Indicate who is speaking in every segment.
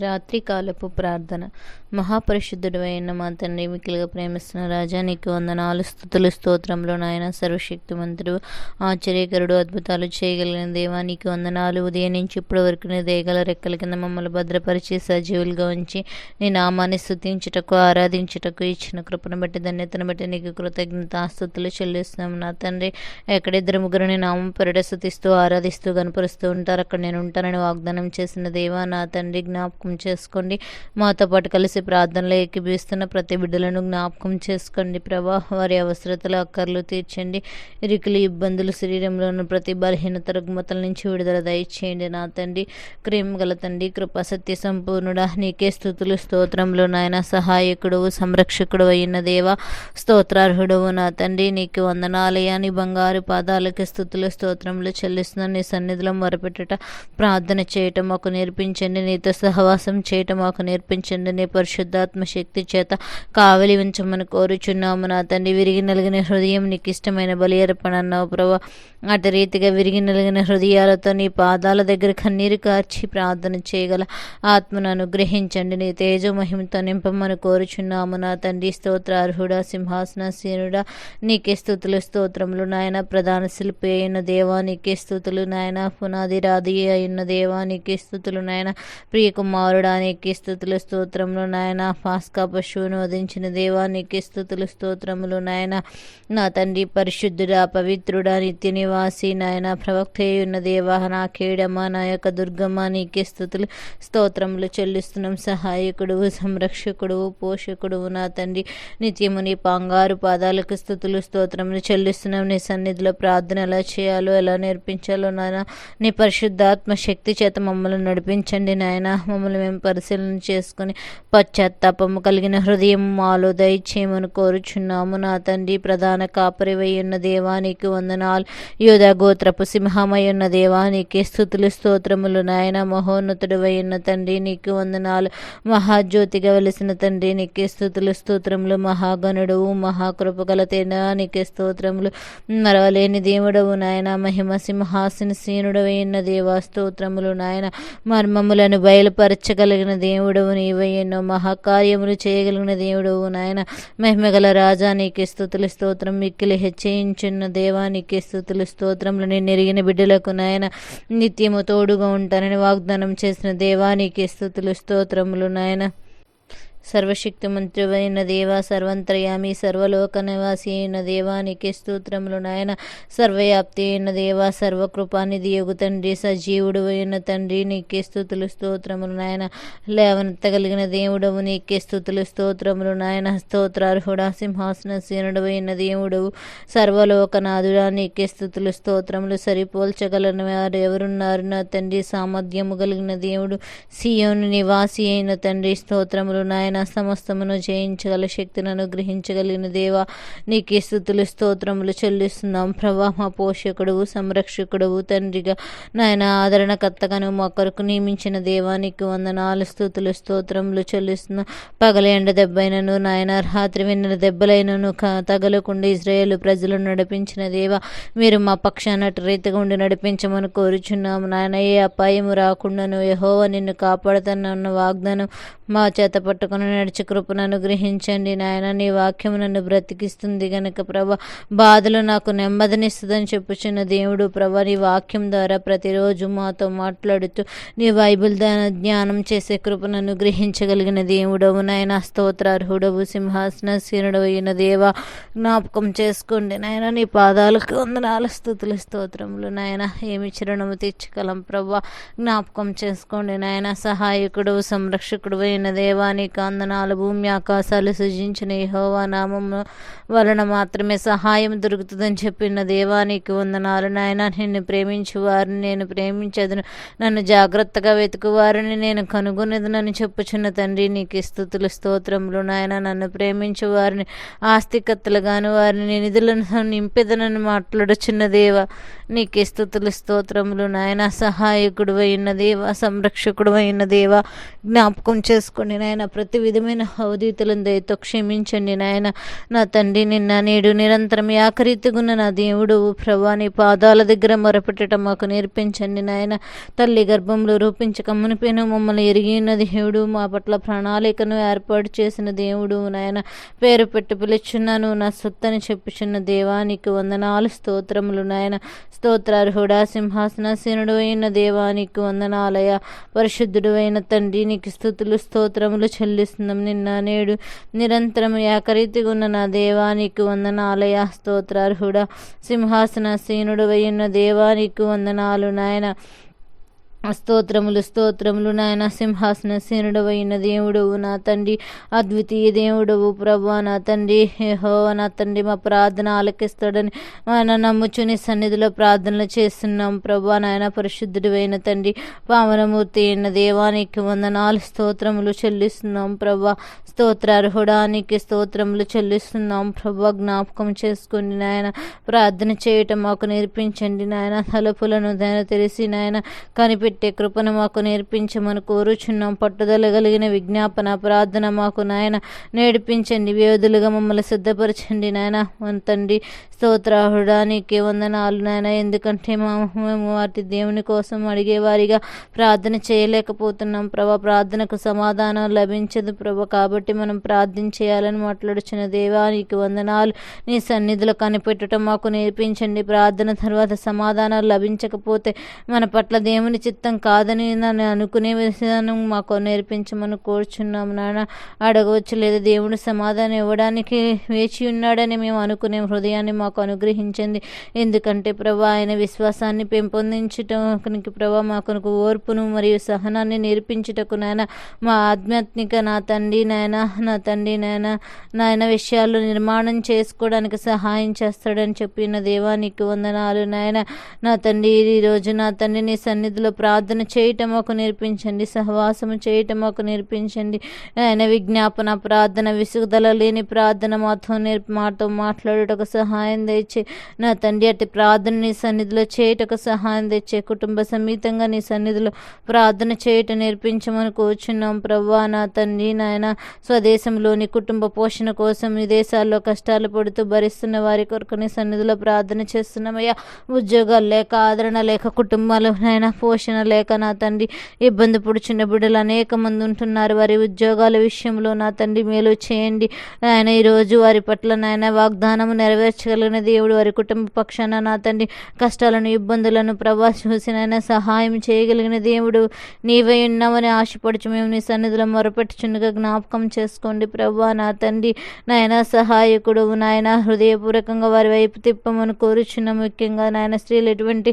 Speaker 1: రాత్రికాలపు ప్రార్థన. మహాపరిశుద్ధుడు అయిన మా తండ్రి మిక్కిలుగా ప్రేమిస్తున్న రాజా నీకు వందనాలు స్థుతులు స్తోత్రంలో నాయన సర్వశక్తిమంతుడు ఆశ్చర్యకరుడు అద్భుతాలు చేయగలిగిన దేవా నీకు వందనాలు. ఉదయం నుంచి ఇప్పటి వరకు నీ దేగల రెక్కల కింద మమ్మల్ని భద్రపరిచి సజీవులుగా ఉంచి నీ నామాన్ని స్థుతించుటకు ఆరాధించుటకు ఇచ్చిన కృపను బట్టి ధన్యతను బట్టి నీకు కృతజ్ఞత స్థుతులు చెల్లిస్తున్నాము నా తండ్రి ఎక్కడ ఇద్దరు ముగ్గురు నీ నామం పెరట స్థుతిస్తూ ఆరాధిస్తూ కనపరుస్తూ ఉంటారు. అక్కడ నేను ఉంటానని వాగ్దానం చేసిన దేవా నా తండ్రి జ్ఞాపకం చేసుకోండి. మాతో పాటు కలిసి ప్రార్థనలో ఏకీభవిస్తున్న ప్రతి బిడ్డలను జ్ఞాపకం చేసుకోండి. ప్రభా వారి అవసరతలు అక్కర్లు తీర్చండి. ఇరుకులు ఇబ్బందులు శరీరంలో ఉన్న ప్రతి బలహీనత రుగ్మతల నుంచి విడుదల దయచేయండి నా తండ్రి. క్రీమ్ గల తండ్రి కృప సత్య సంపూర్ణుడా నీకే స్థుతులు స్తోత్రంలో నాయన సహాయకుడు సంరక్షకుడు అయిన దేవ స్తోత్రార్హుడవు నా తండ్రి. నీకు వందనాలయ నీ బంగారు పాదాలకి స్థుతులు స్తోత్రంలో చెల్లిస్తున్న నీ సన్నిధిలో మొరపెట్టుట ప్రార్థన చేయటం మాకు నేర్పించండి. నీతో సహవా సహవాసం చేయటం మాకు నేర్పించండి. నీ పరిశుద్ధాత్మ శక్తి చేత కావలి ఉంచమని కోరుచున్నాము. నా తండ్రి విరిగి నలిగిన హృదయం నీకు ఇష్టమైన బలి అర్పణ అన్నావు ప్రభా. అటు రీతిగా విరిగి నలిగిన హృదయాలతో నీ పాదాల దగ్గర కన్నీరు కార్చి ప్రార్థన చేయగల ఆత్మను అనుగ్రహించండి. నీ తేజో మహిమతో నింపమని కోరుచున్నాము. నా తండ్రి స్తోత్రార్హుడా సింహాసనసీనుడా నీకే స్థుతులు స్తోత్రములు నాయన. ప్రధాన శిల్పి అయిన దేవా నీకే స్థుతులు నాయన. పునాది రాధి అయిన దేవా నీకే స్థుతులు నాయన. ప్రియకుమారుడా నీకే స్థుతులు స్తోత్రములు నాయన. పాస్కా పశువును వధించిన దేవానికి నీకే స్థుతులు స్తోత్రములు నాయన. నా తండ్రి పరిశుద్ధుడా పవిత్రుడా నిత్య నివాసి నాయన. ప్రవక్తయున్న దేవా నా కేడమ నా యొక్క దుర్గమ్మ నీకే స్థుతులు స్తోత్రములు చెల్లిస్తున్నాం. సహాయకుడు సంరక్షకుడు పోషకుడు నా తండ్రి. నిత్యము నీ పాంగారు పాదాలకు స్థుతులు స్తోత్రములు చెల్లిస్తున్నాం. నీ సన్నిధిలో ప్రార్థన ఎలా చేయాలో ఎలా నేర్పించాలో నాయన. నీ పరిశుద్ధాత్మ శక్తి చేత మమ్మల్ని నడిపించండి నాయన. మమ్మల్ని మేము పరిశీలన చేసుకుని పశ్చాత్తాపము కలిగిన హృదయం మాలో దయచేయమని కోరుచున్నాము. నా తండ్రి ప్రధాన కాపరివై ఉన్న దేవానికి వందనాలు. యోధ గోత్రపు సింహమై ఉన్న దేవానికి స్థుతులు స్తోత్రములు. నాయన మహోన్నతుడు ఉన్న తండ్రి నీకు వందనాలు. మహాజ్యోతిగా వెలిసిన తండ్రి నీకే స్థుతులు స్తోత్రములు. మహాగణుడు మహాకృపగల తేనానికి స్తోత్రములు. మరవలేని దేవుడవు నాయన మహిమ సింహాసిన సీనుడవై ఉన్న దేవా స్తోత్రములు నాయన. మర్మములను బయలుపరచగలిగిన దేవుడవు నీవై. ఎన్నో మహాకార్యములు చేయగలిగిన దేవుడవు నాయన. మహిమగల రాజా నీకే స్థుతులు స్తోత్రం. మిక్కిలి హెచ్చయించున్న దేవానికి స్థుతులు స్తోత్రములు. నేను ఎరిగిన బిడ్డలకు నాయన నిత్యము తోడుగా ఉంటానని వాగ్దానం చేసిన దేవానికి స్థుతులు స్తోత్రములు నాయన. సర్వశక్తిమంత్రువైన దేవ సర్వంత్రయామి సర్వలోక నివాసి అయిన దేవానికి స్తోత్రములు నాయన. సర్వవ్యాప్తి అయిన దేవ సర్వకృపానిధి యొగు తండ్రి సజీవుడు అయిన తండ్రి నీకే స్థుతులు స్తోత్రములు నాయన. లేవనెత్తగలిగిన దేవుడవు నీకే స్థుతులు స్తోత్రములు నాయన. స్తోత్రార్హుడా సింహాసన సీనుడు అయిన దేవుడవు. సర్వలోకనాథుడా నీకే స్థుతులు స్తోత్రములు సరిపోల్చగలని వారు ఎవరున్నారు నా తండ్రి సామర్థ్యము కలిగిన దేవుడు. సియోను నివాసి అయిన తండ్రి స్తోత్రములు నాయన. సమస్తమును జయించగల శక్తిని అనుగ్రహించగలిగిన దేవ నీకే స్థుతులు స్తోత్రములు చెల్లిస్తున్నాం. ప్రభా మా పోషకుడువు సంరక్షకుడువు తండ్రిగా నాయన ఆదరణకర్తగాను మా కొరకు నియమించిన దేవానికి వందనాలు స్థుతులు స్తోత్రములు చెల్లిస్తున్నాం. పగల ఎండ దెబ్బైనను నాయన రాత్రి విన్న దెబ్బలైనను తగలకుండా ఇజ్రాయేల్ ప్రజలను నడిపించిన దేవా మీరు మా పక్షాన రీతిగా ఉండి నడిపించమని కోరుచున్నాము నాయన ఏ అపాయము రాకుండాను యహోవ నిన్ను కాపాడుతానన్న వాగ్దానం మా చేత పట్టుకుని నడిచి కృపను అనుగ్రహించండి నాయన. నీ వాక్యం నన్ను బ్రతికిస్తుంది గనక ప్రభ. బాధలు నాకు నెమ్మదినిస్తుందని చెప్పుచున్న దేవుడు ప్రభ నీ వాక్యం ద్వారా ప్రతిరోజు మాతో మాట్లాడుతూ నీ బైబిల్ దాన జ్ఞానం చేసే కృపను అనుగ్రహించగలిగిన దేవుడవు నాయన. స్తోత్రార్హుడవు సింహాసన సీనుడు అయిన దేవ. జ్ఞాపకం చేసుకోండి నాయన. నీ పాదాలకు వందనాల స్థుతులు స్తోత్రములు నాయన. ఏమి చిరునము తెచ్చగలం ప్రభా. జ్ఞాపకం చేసుకోండి నాయన. సహాయకుడు సంరక్షకుడు అయిన దేవానికి వందనాలు. భూమి ఆకాశాలు సృజించిన యహోవా నామము వలన మాత్రమే సహాయం దొరుకుతుందని చెప్పిన దేవానికి వందనాలు. నాయన నిన్ను ప్రేమించు వారిని నేను ప్రేమించదును. నన్ను జాగ్రత్తగా వెతుకు వారిని నేను కనుగొనేదనని చెప్పుచున్న తండ్రి నీకు స్థుతులు స్తోత్రములు. నాయన నన్ను ప్రేమించు వారిని ఆస్తికత్తలుగాను వారిని నిధులను నింపెదనని మాట్లాడుచున్న దేవ నీకు స్థుతులు స్తోత్రములు. నాయన సహాయకుడు అయిన దేవ సంరక్షకుడు అయిన దేవ జ్ఞాపకం చేసుకుని నాయన ప్రతి ప్రతి విధమైన అవధితులను దయతో క్షమించండి నాయన. నా తండ్రి నిన్న నేడు నిరంతరం యాకరీతిగున్న నా దేవుడు. ప్రభా నీ పాదాల దగ్గర మొరపెట్టడం మాకు నేర్పించండి నాయన. తల్లి గర్భంలో రూపించక మునిపోయిన మమ్మల్ని ఎరిగి ఉన్న దేవుడు మా పట్ల ప్రణాళికను ఏర్పాటు చేసిన దేవుడు నాయన. పేరు పెట్టి పిలుచున్నాను నా సొత్తని చెప్పుచున్న దేవానికి వందనాలు స్తోత్రములు నాయన. స్తోత్రార్హుడా సింహాసనాసీనుడు అయిన దేవానికి వందనాలయ. పరిశుద్ధుడు అయిన తండ్రి నీకు స్థుతులు స్తోత్రములు చేస్తున్నాం. నిన్న నేడు నిరంతరం ఏకరీతిగా ఉన్న నా దేవానికి వందనాలయ స్తోత్రార్హుడా. సింహాసనాసీనుడు వయ్యున్న దేవానికి వందనాలు నాయన. స్తోత్రములు స్తోత్రములు నాయన సింహాసన సేనుడవైన దేవుడవు నా తండ్రి అద్వితీయ దేవుడవు ప్రభా నా తండ్రి హో నా తండ్రి మా ప్రార్థన ఆలకిస్తాడని మన నమ్ముచుని సన్నిధిలో ప్రార్థనలు చేస్తున్నాం ప్రభా నాయన పరిశుద్ధుడు అయిన తండ్రి పావనమూర్తి అయిన దేవానికి వందనాలు స్తోత్రములు చెల్లిస్తున్నాం ప్రభా స్తోత్రార్హుడానికి స్తోత్రములు చెల్లిస్తున్నాం ప్రభా జ్ఞాపకం చేసుకుని నాయన ప్రార్థన చేయటం మాకు నేర్పించండి నాయన తలుపులను దాని తెలిసి నాయన కనిపెట్టి కృపను మాకు నేర్పించమని కోరుచున్నాం. పట్టుదల కలిగిన విజ్ఞాపన ప్రార్థన మాకు నాయన నేర్పించండి. వ్యవధులుగా మమ్మల్ని సిద్ధపరచండి నాయన. వంతండి తండ్రి స్తోత్రాహుడానికి వందనాలు నాయన. ఎందుకంటే మా మేము వాటి దేవుని కోసం అడిగేవారిగా ప్రార్థన చేయలేకపోతున్నాం. ప్రభా ప్రార్థనకు సమాధానం లభించదు ప్రభ. కాబట్టి మనం ప్రార్థన చేయాలని మాట్లాడుచున్న దేవానికి వందనాలు. నీ సన్నిధిలో కనిపెట్టడం మాకు నేర్పించండి. ప్రార్థన తర్వాత సమాధానాలు లభించకపోతే మన పట్ల దేవుని చిత్తం కాదని నన్ను అనుకునే విధానం మాకు నేర్పించమని కోరుచున్నాం నాన్న. అడగవచ్చు లేదా దేవుడు సమాధానం ఇవ్వడానికి వేచి ఉన్నాడని మేము అనుకునే హృదయాన్ని మాకు అనుగ్రహించింది. ఎందుకంటే ప్రభా ఆయన విశ్వాసాన్ని పెంపొందించటానికి ప్రభా మాకు ఓర్పును మరియు సహనాన్ని నేర్పించుటకు నాయన. మా ఆధ్యాత్మిక నా తండ్రి నాయన నా తండ్రి నాయన. నాయన విషయాలు నిర్మాణం చేసుకోవడానికి సహాయం చేస్తాడని చెప్పిన దేవానికి వందనాలు నాయన. నా తండ్రి ఈ రోజు నా తండ్రి నీ సన్నిధిలో ప్రార్థన చేయటం ఒక నేర్పించండి సహవాసము చేయటం ఒక నేర్పించండి. ఆయన విజ్ఞాపన ప్రార్థన విసుగుదల లేని ప్రార్థన మాతో నేర్పి మాతో మాట్లాడుటకు సహాయం తెచ్చే నా తండ్రి అట్టి ప్రార్థన నీ సన్నిధిలో చేయుటకు సహాయం తెచ్చే కుటుంబ సమేతంగా నీ సన్నిధిలో ప్రార్థన చేయటం నేర్పించమని కూర్చున్నాం ప్రవ్వా. నా తండ్రి నాయన స్వదేశంలోని కుటుంబ పోషణ కోసం విదేశాల్లో కష్టాలు పడుతూ భరిస్తున్న వారి కొరకు నీ సన్నిధిలో ప్రార్థన చేస్తున్నామయ్యా. ఉద్యోగాలు లేక ఆదరణ లేక కుటుంబాలు నాయన పోషణ లేక నా తండ్రి ఇబ్బంది పడుచున్న బిడ్డలు అనేక మంది ఉంటున్నారు. వారి ఉద్యోగాల విషయంలో నా తండ్రి మేలు చేయండి. ఆయన ఈరోజు వారి పట్ల నాయన వాగ్దానము నెరవేర్చగలిగిన దేవుడు వారి కుటుంబ పక్షాన నా తండ్రి కష్టాలను ఇబ్బందులను ప్రభా చూసి నాయన సహాయం చేయగలిగిన దేవుడు నీవే ఉన్నామని ఆశపడుచు మేము నీ సన్నిధిలో మొరపెట్టుచుండగా జ్ఞాపకం చేసుకోండి ప్రభా. నా తండ్రి నాయన సహాయకుడు నాయన హృదయపూర్వకంగా వారి వైపు తిప్పమని కోరుచున్న ముఖ్యంగా నాయన స్త్రీలు ఎటువంటి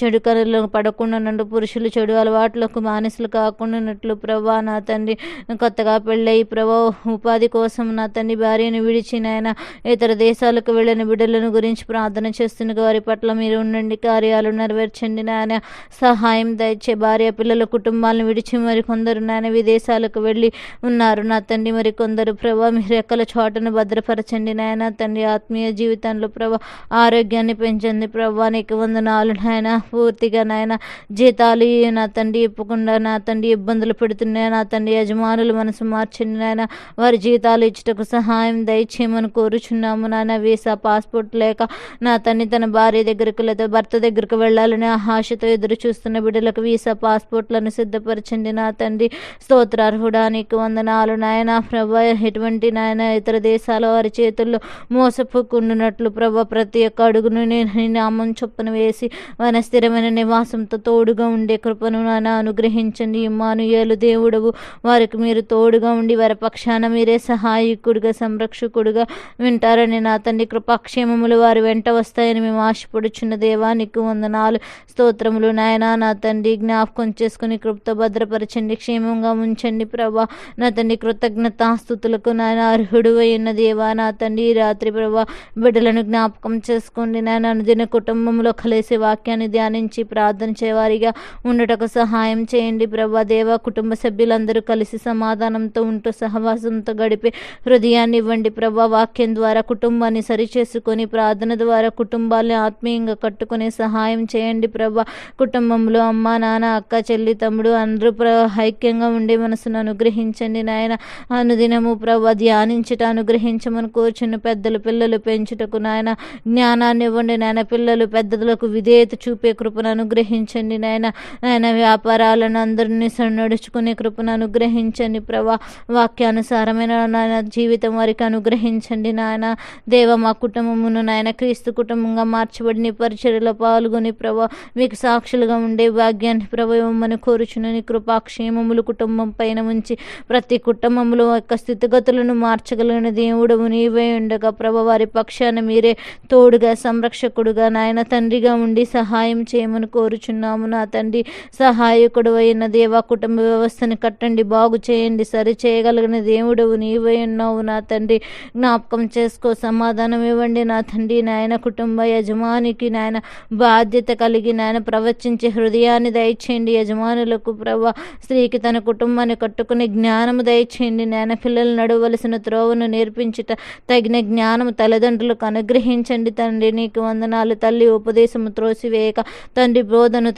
Speaker 1: చెడు కళలు పడకుండా నుండి పురుషులు చెడు అలవాట్లకు మానసులు కాకుండానట్లు ప్రభా నా తండ్రి కొత్తగా పెళ్ళయి ప్రభా ఉపాధి కోసం నా తండ్రి భార్యను విడిచి నాయన ఇతర దేశాలకు వెళ్ళిన బిడ్డలను గురించి ప్రార్థన చేస్తున్న వారి పట్ల మీరు ఉండండి కార్యాలు నెరవేర్చండి నాయన. సహాయం దయచే భార్య పిల్లల కుటుంబాలను విడిచి మరి కొందరు నాయన విదేశాలకు వెళ్ళి ఉన్నారు. నా తండ్రి మరి కొందరు ప్రభా మీ రెక్కల చోటను భద్రపరచండి నాయన. తండ్రి ఆత్మీయ జీవితంలో ప్రభా ఆరోగ్యాన్ని పెంచండి ప్రభా నీకు వందనాలు నాయన. పూర్తిగా నాయన జీతాలు నా తండ్రి ఇప్పకుండా నా తండ్రి ఇబ్బందులు పెడుతున్నాయి నా తండ్రి యజమానులు మనసు మార్చండి నాయన. వారి జీతాలు ఇచ్చుటకు సహాయం దయచేయమని కోరుచున్నాము నాయన. వీసా పాస్పోర్ట్ లేక నా తండ్రి తన భార్య దగ్గరకు లేదా భర్త దగ్గరకు వెళ్ళాలని ఆశతో ఎదురు చూస్తున్న బిడ్డలకు వీసా పాస్పోర్ట్లను సిద్ధపరచండి నా తండ్రి. స్తోత్రార్హుడా నీకు వందనాలు నాయన. ప్రభా ఎటువంటి నాయన ఇతర దేశాల వారి చేతుల్లో మోసపుకుండునట్లు ప్రభా ప్రతి ఒక్క అడుగును నేను నామం చొప్పున వేసి వన స్థిరమైన నివాసంతో తోడుగా ఉండే కృపను నాన్న అనుగ్రహించండి. ఇమ్మానుయేలు దేవుడవు వారికి మీరు తోడుగా ఉండి వారి పక్షాన మీరే సహాయకుడిగా సంరక్షకుడుగా వింటారని నా తండ్రి కృపాక్షేమములు వారి వెంట వస్తాయని మేము ఆశపడుచున్న దేవానికి వందనాలు స్తోత్రములు నాయన. నా తండ్రి జ్ఞాపకం చేసుకుని కృప్తో భద్రపరచండి క్షేమంగా ఉంచండి ప్రభా. నా తండ్రి కృతజ్ఞతాస్థుతులకు నాయన అర్హుడు అయిన దేవా. నా తండ్రి రాత్రి ప్రభా బిడ్డలను జ్ఞాపకం చేసుకోండి నాయన. అనుదిన కుటుంబంలో కలిసి వాక్యాన్ని ధ్యానించి ప్రార్థన చేయవారిగా ఉండటకు సహాయం చేయండి ప్రభా. దేవ కుటుంబ సభ్యులందరూ కలిసి సమాధానంతో ఉంటూ సహవాసంతో గడిపే హృదయాన్ని ఇవ్వండి ప్రభా. వాక్యం ద్వారా కుటుంబాన్ని సరిచేసుకొని ప్రార్థన ద్వారా కుటుంబాన్ని ఆత్మీయంగా కట్టుకునే సహాయం చేయండి ప్రభా. కుటుంబంలో అమ్మ నాన్న అక్క చెల్లి తమ్ముడు అందరూ ప్ర ఐక్యంగా ఉండే మనసును అనుగ్రహించండి నాయన. అనుదినము ప్రభా ధ్యానించుట అనుగ్రహించమని కోరుచున్న పెద్దలు పిల్లలు పెంచుటకు నాయన జ్ఞానాన్ని ఇవ్వండి నాయన. పిల్లలు పెద్దలకు విధేయత చూపే కృపను అనుగ్రహించండి నాయన. నాయన వ్యాపారాలను అందరినీ నడుచుకునే కృపను అనుగ్రహించండి ప్రభా. వాక్యానుసారమైన నాయన జీవితం వారికి అనుగ్రహించండి నాయన. దేవ మా కుటుంబమును నాయన క్రీస్తు కుటుంబంగా మార్చబడిన ఈ పరిచర్యలో పాల్గొని ప్రభా మీకు సాక్షులుగా ఉండే భాగ్యాన్ని ప్రభావమని కోరుచునని కృపాక్షేమములు కుటుంబం పైన ఉంచి ప్రతి కుటుంబంలో యొక్క స్థితిగతులను మార్చగలిగిన దేవుడు నీవే ఉండగా ప్రభ. వారి పక్షాన మీరే తోడుగా సంరక్షకుడుగా నాయన తండ్రిగా ఉండి సహాయం చేయమని కోరుచున్నాము. నా తండ్రి సహాయకుడు అయిన దేవ కుటుంబ వ్యవస్థను కట్టండి బాగు చేయండి సరి చేయగలిగిన దేవుడవు నీవై ఉన్నావు నా తండ్రి. జ్ఞాపకం చేసుకో సమాధానం ఇవ్వండి నా తండ్రి. నాయన కుటుంబ యజమానికి నాయన బాధ్యత కలిగి నాయన ప్రవచించే హృదయాన్ని దయచేయండి. యజమానులకు ప్రభ స్త్రీకి తన కుటుంబాన్ని కట్టుకునే జ్ఞానము దయచేయండి. నాయన పిల్లలు నడవలసిన త్రోవను నేర్పించుట తగిన జ్ఞానము తల్లిదండ్రులకు అనుగ్రహించండి తండ్రి. నీకు వందనాలు తల్లి ఉపదేశము త్రోసివేయక. తండ్రి బోధను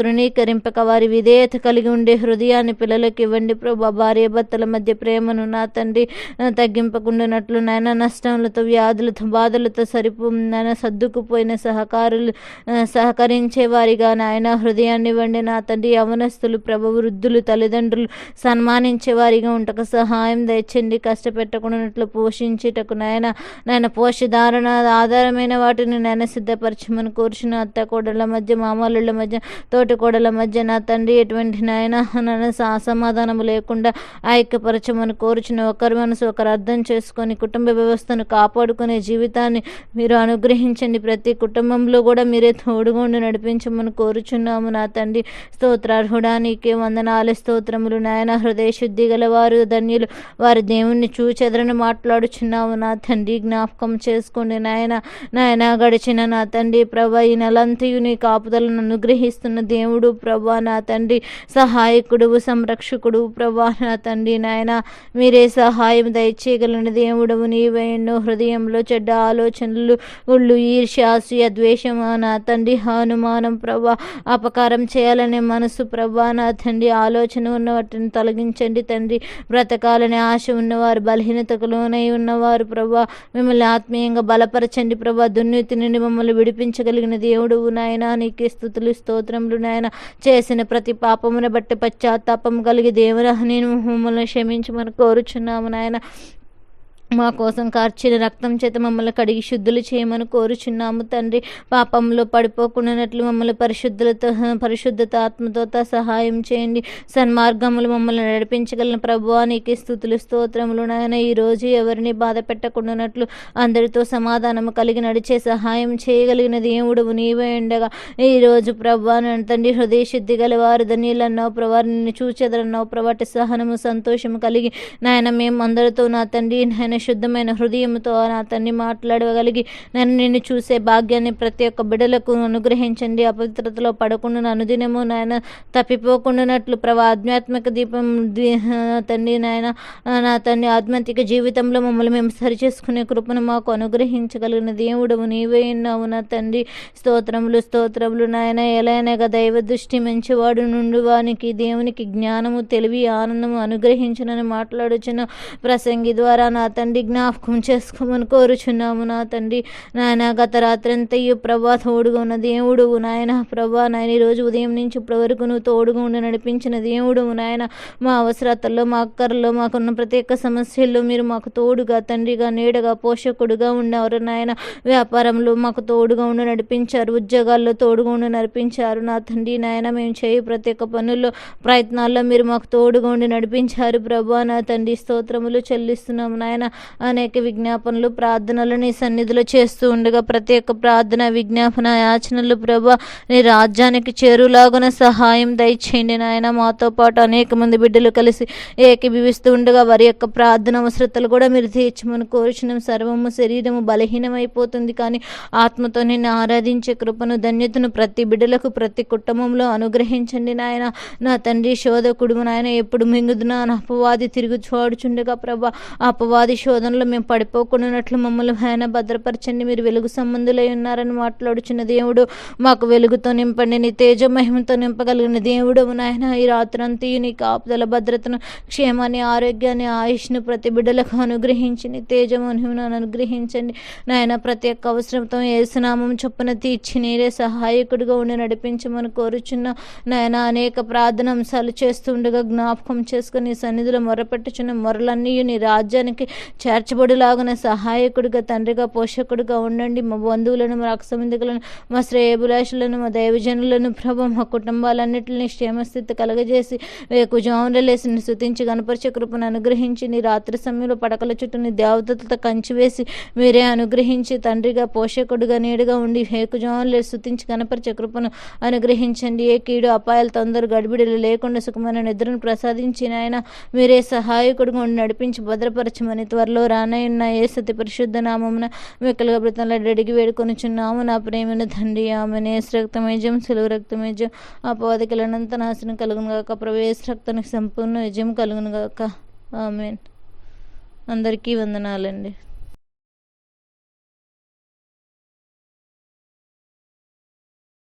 Speaker 1: తృణీకరింపక వారి విధేయత కలిగి ఉండే హృదయాన్ని పిల్లలకు ఇవ్వండి. ప్రభా భార్య భర్తల మధ్య ప్రేమను నా తండ్రి తగ్గింపకుండానట్లు నాయన నష్టములతో వ్యాధులతో బాధలతో సరిపో నాయన సర్దుకుపోయిన సహకారులు సహకరించే వారిగా నాయన హృదయాన్ని ఇవ్వండి. నా తండ్రి యవనస్తులు ప్రభు వృద్ధులు తల్లిదండ్రులు సన్మానించే వారిగా ఉంటకు సహాయం దయచండి. కష్టపెట్టకుండానట్లు పోషించేటకు నాయన నాయన పోషధారణ ఆధారమైన వాటిని నాయన సిద్ధపరచమని కోరుచున్న అత్త కోడళ్ళ మధ్య మామూలుల మధ్య తోటి కోడల మధ్య నా తండ్రి ఎటువంటి నాయన నన్ను స- అసమాధానము లేకుండా ఐక్యపరచమని కోరుచున్న ఒకరి మనసు ఒకరు అర్థం చేసుకొని కుటుంబ వ్యవస్థను కాపాడుకునే జీవితాన్ని మీరు అనుగ్రహించండి. ప్రతి కుటుంబంలో కూడా మీరే తోడుగుండి నడిపించమని కోరుచున్నాము నా తండ్రి. స్తోత్రార్హుడానికే వందనాలు స్తోత్రములు. నాయన హృదయ శుద్ధి గలవారు ధన్యులు. వారి దేవుణ్ణి చూచెదరని మాట్లాడుచున్నాము నా తండ్రి. జ్ఞాపకం చేసుకోండి నాయన నాయన గడిచిన నా తండ్రి. ప్రభ ఈ నెలంతయు నీ కాపుదలను అనుగ్రహిస్తున్న దేవుడు ప్రభు. నా తండ్రి. సహాయకుడు సంరక్షకుడు ప్రభా నా తండ్రి నాయన. మీరే సహాయం దయచేయగలిగిన దేవుడవు నీవే. ఎన్నో హృదయంలో చెడ్డ ఆలోచనలు ఉళ్ళు ఈర్ష్యాసూయ ద్వేషమా నా తండ్రి. హనుమానం ప్రభా అపకారం చేయాలనే మనసు ప్రభా నా తండ్రి. ఆలోచన ఉన్న వాటిని తొలగించండి తండ్రి. బ్రతకాలనే ఆశ ఉన్నవారు బలహీనతకు లోనై ఉన్నవారు ప్రభా. మిమ్మల్ని ఆత్మీయంగా బలపరచండి ప్రభా. దుర్నీతి నుండి మమ్మల్ని విడిపించగలిగిన దేవుడు నాయన. నీకే స్థుతులు స్తోత్రములు నాయన. చేసిన ప్రతి పాపమును బట్టి పశ్చాత్తాపం కలిగి దేవుని నేను మమ్మల్ని క్షమించమని కోరుచున్నాము నాయన. మా కోసం కార్చిన రక్తం చేత మమ్మల్ని కడిగి శుద్ధులు చేయమని కోరుచున్నాము తండ్రి. పాపంలో పడిపోకుండానట్లు మమ్మల్ని పరిశుద్ధులతో పరిశుద్ధత ఆత్మతో సహాయం చేయండి. సన్మార్గములు మమ్మల్ని నడిపించగలిగిన ప్రభువా నీకే స్థుతులు స్తోత్రములు నాయన. ఈ రోజు ఎవరిని బాధ పెట్టకుండానట్లు అందరితో సమాధానము కలిగి నడిచే సహాయం చేయగలిగిన దేవుడు నీవే ఉండగా. ఈ రోజు ప్రభా తండ్రి హృదయ శుద్ధి గల వారు ధన్యులన్నావు ప్రభా. నిన్ను చూచెదరన్నావు ప్రభాటి సహనము సంతోషము కలిగి నాయన మేము అందరితో నా తండ్రి నాయన శుద్ధమైన హృదయంతో నా మాట్లాడగలిగి నన్ను నిన్ను చూసే భాగ్యాన్ని ప్రతి ఒక్క బిడలకు అనుగ్రహించండి. అపవిత్రతలో పడకుండా అనుదినము నాయన తప్పిపోకుండానట్లు ప్రభా ఆధ్యాత్మిక దీపం తండ్రి నాయన నా తండ్రి ఆధ్యాత్మిక జీవితంలో మమ్మల్ని మేము సరిచేసుకునే కృపను మాకు అనుగ్రహించగలిగిన దేవుడు నీవే ఉన్నావు నా తండ్రి స్తోత్రములు స్తోత్రములు నాయన ఎలానగా దైవ దృష్టి మంచివాడు నుండి వానికి దేవునికి జ్ఞానము తెలివి ఆనందము అనుగ్రహించనని మాట్లాడుచున్న ప్రసంగి ద్వారా నా తండ్రి జ్ఞాపకం చేసుకోమని కోరుచున్నాము నా తండ్రి. నాయన గత రాత్రంతయు ప్రభా తోడుగా ఉన్న దేవుడు నాయన ప్రభా నాయన ఈరోజు రోజు ఉదయం నుంచి ఇప్పటి వరకు నువ్వు తోడుగా ఉండి నడిపించిన దేవుడు నాయన. మా అవసరతల్లో మా అక్కర్లో మాకున్న ప్రత్యేక సమస్యల్లో మీరు మాకు తోడుగా తండ్రిగా నీడగా పోషకుడుగా ఉన్నారు నాయన. వ్యాపారంలో మాకు తోడుగా ఉండి నడిపించారు ఉద్యోగాల్లో తోడుగా ఉండి నడిపించారు నా తండ్రి నాయన. మేము చేయి ప్రత్యేక పనుల్లో ప్రయత్నాల్లో మీరు మాకు తోడుగా ఉండి నడిపించారు ప్రభా నా తండ్రి. స్తోత్రములు చెల్లిస్తున్నాము నాయన. అనేక విజ్ఞాపనలు ప్రార్థనలు నీ సన్నిధిలో చేస్తూ ఉండగా ప్రతి ఒక్క ప్రార్థన విజ్ఞాపన యాచనలు ప్రభా నీ రాజ్యానికి చేరులాగున సహాయం దయచేయండి నాయన. మాతో పాటు అనేక మంది బిడ్డలు కలిసి ఏకీభవిస్తూ ఉండగా వారి యొక్క ప్రార్థన అవసరతలు కూడా మీరు తీర్చమని కోరుచున్నాం. సర్వము శరీరము బలహీనమైపోతుంది కానీ ఆత్మతో నిన్ను ఆరాధించే కృపను ధన్యతను ప్రతి బిడ్డలకు ప్రతి కుటుంబంలో అనుగ్రహించండి నాయన. నా తండ్రి శోధకుడు నాయన ఎప్పుడు మింగుదునా? నా అపవాది తిరుగు చూడుచుండగా ప్రభా ఆ అపవాది శోధనలో మేము పడిపోకుండానట్లు మమ్మల్ని ఆయన భద్రపరచండి మీరు వెలుగు సంబంధులై ఉన్నారని మాట్లాడుచున్న దేవుడు మాకు వెలుగుతో నింపండి నీ తేజ మహిమతో నింపగలిగిన దేవుడు నాయన. ఈ రాత్రంతయు నీ కాపుదల భద్రతను క్షేమాన్ని ఆరోగ్యాన్ని ఆయుష్ను ప్రతి బిడ్డలకు అనుగ్రహించి నీ తేజ మహిమను అనుగ్రహించండి. నాయన ప్రతి ఒక్క అవసరంతో ఏసునామం చొప్పున తీర్చి నీరే సహాయకుడిగా ఉండి నడిపించమని కోరుచున్న నాయన అనేక ప్రార్థన అంశాలు చేస్తుండగా జ్ఞాపకం చేసుకుని సన్నిధిలో మొరపెట్టుచున్న మొరలన్నీ నీ రాజ్యానికి చేర్చబడిలాగున సహాయకుడిగా తండ్రిగా పోషకుడిగా ఉండండి. మా బంధువులను మా రక్తసంబంధికులను మా శ్రేయభిలాషులను మా దైవజనులను ప్రభు మా కుటుంబాలన్నింటినీ క్షేమస్థితి కలగజేసి వేకుజామున లేసి నీ గణపరిచే కృపను అనుగ్రహించి నీ రాత్రి సమయంలో పడకల చుట్టూ నీ దేవతలతో కంచివేసి మీరే అనుగ్రహించి తండ్రిగా పోషకుడిగా నీడుగా ఉండి వేకుజామున లేసి స్థుతించి గణపరిచే కృపను అనుగ్రహించండి. ఏ కీడు అపాయాలు తొందర గడిబిడలు లేకుండా సుఖమైన నిద్రను ప్రసాదించి నాయన మీరే సహాయకుడిగా ఉండి నడిపించి భద్రపరచమని త్వరలో రానయ్యున్న ఏ సతి పరిశుద్ధ నామమున మిక్కలుగా బ్రతంలో అడిగి వేడుకొనిచున్నాము. నా ప్రేమను తండ్రి ఆమెనే. రక్తమేజం సెలవు రక్తమేజం అపవాదికలనంత నాశనం కలుగును గాక. ప్రవేశ రక్తానికి సంపూర్ణ విజయం కలుగును గాక. ఆమెన్. అందరికీ వందనాలండి.